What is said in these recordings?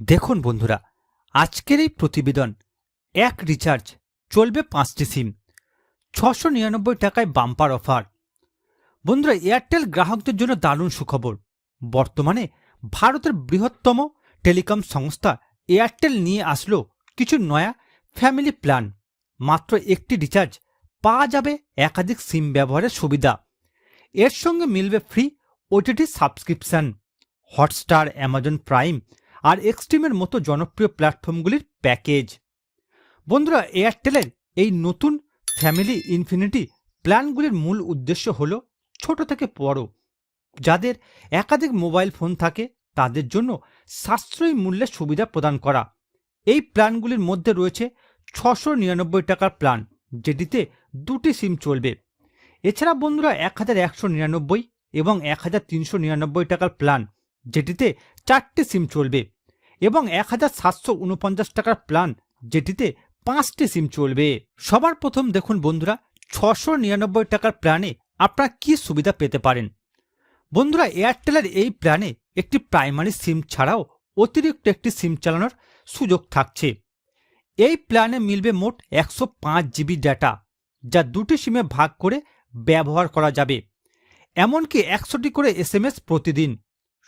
দেখুন বন্ধুরা, আজকের এই প্রতিবেদন, এক রিচার্জ চলবে পাঁচটি সিম ছশো নিরানব্বই টাকায় বাম্পার অফার বন্ধুরা, এয়ারটেল গ্রাহকদের জন্য দারুণ সুখবর। বর্তমানে ভারতের বৃহত্তম টেলিকম সংস্থা এয়ারটেল নিয়ে আসলো কিছু নয়া ফ্যামিলি প্ল্যান মাত্র একটি রিচার্জ পাওয়া যাবে একাধিক সিম ব্যবহারের সুবিধা। এর সঙ্গে মিলবে free OTT subscription Hotstar Amazon Prime আর এক্সট্রিমের মতো জনপ্রিয় প্ল্যাটফর্মগুলির প্যাকেজ। বন্ধুরা এয়ারটেলের এই নতুন ফ্যামিলি ইনফিনিটি প্ল্যানগুলির মূল উদ্দেশ্য হল ছোট থেকে বড়। যাদের একাধিক মোবাইল ফোন থাকে, তাদের জন্য সাশ্রয়ী মূল্যে সুবিধা প্রদান করা। এই প্ল্যানগুলির মধ্যে রয়েছে ছশো নিরানব্বই টাকার প্ল্যান, যেটিতে দুটি সিম চলবে। এছাড়া বন্ধুরা, এক হাজার একশো নিরানব্বই এবং এক হাজার তিনশো নিরানব্বই টাকার প্ল্যান যেটিতে চারটি সিম চলবে এবং এক হাজার সাতশো উনপঞ্চাশ টাকার প্ল্যান যেটিতে পাঁচটি সিম চলবে। সবার প্রথম দেখুন বন্ধুরা, ছশো নিরানব্বই টাকার প্ল্যানে আপনারা কি সুবিধা পেতে পারেন? বন্ধুরা, এয়ারটেলের এই প্ল্যানে একটি প্রাইমারি সিম ছাড়াও অতিরিক্ত একটি সিম চালানোর সুযোগ থাকছে। এই প্ল্যানে মিলবে মোট একশো পাঁচ জিবি ডেটা, যা দুটি সিমে ভাগ করে ব্যবহার করা যাবে। এমনকি একশোটি করে এসএমএস প্রতিদিন।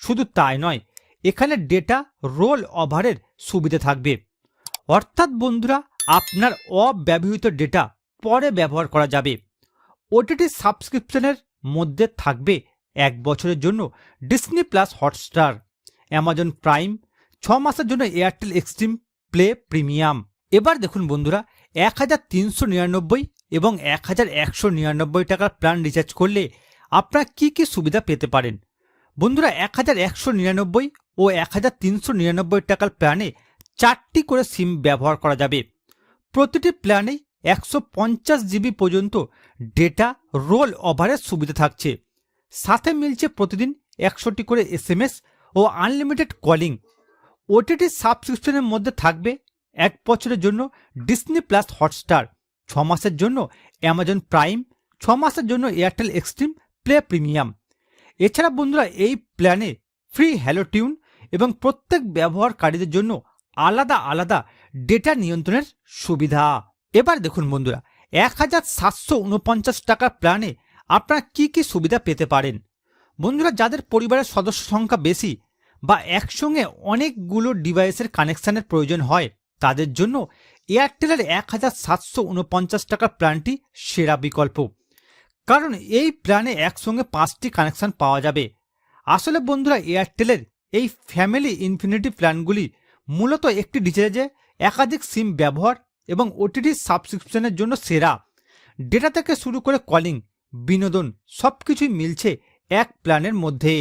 শুধু তাই নয়, এখানে ডেটা রোল ওভারের সুবিধা থাকবে। অর্থাৎ বন্ধুরা, আপনার অব্যবহৃত ডেটা পরে ব্যবহার করা যাবে। ওটিটি সাবস্ক্রিপশনের মধ্যে থাকবে এক বছরের জন্য Disney plus Hotstar Amazon Prime ছ মাসের জন্য এয়ারটেল এক্সট্রিম প্লে প্রিমিয়াম এবার দেখুন বন্ধুরা, এক হাজার তিনশো নিরানব্বই এবং এক হাজার একশো নিরানব্বই টাকার প্ল্যান রিচার্জ করলে আপনারা কী কী সুবিধা পেতে পারেন? বন্ধুরা এক হাজার একশো নিরানব্বই ও এক হাজার তিনশো নিরানব্বই টাকার প্ল্যানে চারটি করে সিম ব্যবহার করা যাবে। প্রতিটি প্ল্যানেই একশো পঞ্চাশ জিবি পর্যন্ত ডেটা রোল ওভারের সুবিধা থাকছে। সাথে মিলছে প্রতিদিন একশোটি করে এসএমএস ও আনলিমিটেড কলিং। ওটিটি সাবস্ক্রিপশনের মধ্যে থাকবে এক বছরের জন্য ডিসনি প্লাস হটস্টার, ছ মাসের জন্য অ্যামাজন প্রাইম, ছ মাসের জন্য এয়ারটেল এক্সট্রিম প্লে প্রিমিয়াম। এছাড়া বন্ধুরা, এই প্ল্যানে ফ্রি হ্যালো টিউন এবং প্রত্যেক ব্যবহারকারীদের জন্য আলাদা আলাদা ডেটা নিয়ন্ত্রণের সুবিধা। এবার দেখুন বন্ধুরা এক হাজার সাতশো উনপঞ্চাশ টাকার প্ল্যানে আপনারা কি কি সুবিধা পেতে পারেন? বন্ধুরা, যাদের পরিবারের সদস্য সংখ্যা বেশি বা একসঙ্গে অনেকগুলো ডিভাইসের কানেকশানের প্রয়োজন হয়, তাদের জন্য এয়ারটেলের এক হাজার সাতশো উনপঞ্চাশ টাকার প্ল্যানটি সেরা বিকল্প। কারণ এই প্ল্যানে একসঙ্গে পাঁচটি কানেকশন পাওয়া যাবে। আসলে বন্ধুরা এয়ারটেলের এই ফ্যামিলি ইনফিনিটি প্ল্যানগুলি মূলত একটি ডিচার্জে একাধিক সিম ব্যবহার এবং ওটিটি সাবস্ক্রিপশনের জন্য সেরা। ডেটা থেকে শুরু করে কলিং, বিনোদন সব কিছুই মিলছে এক প্ল্যানের মধ্যে।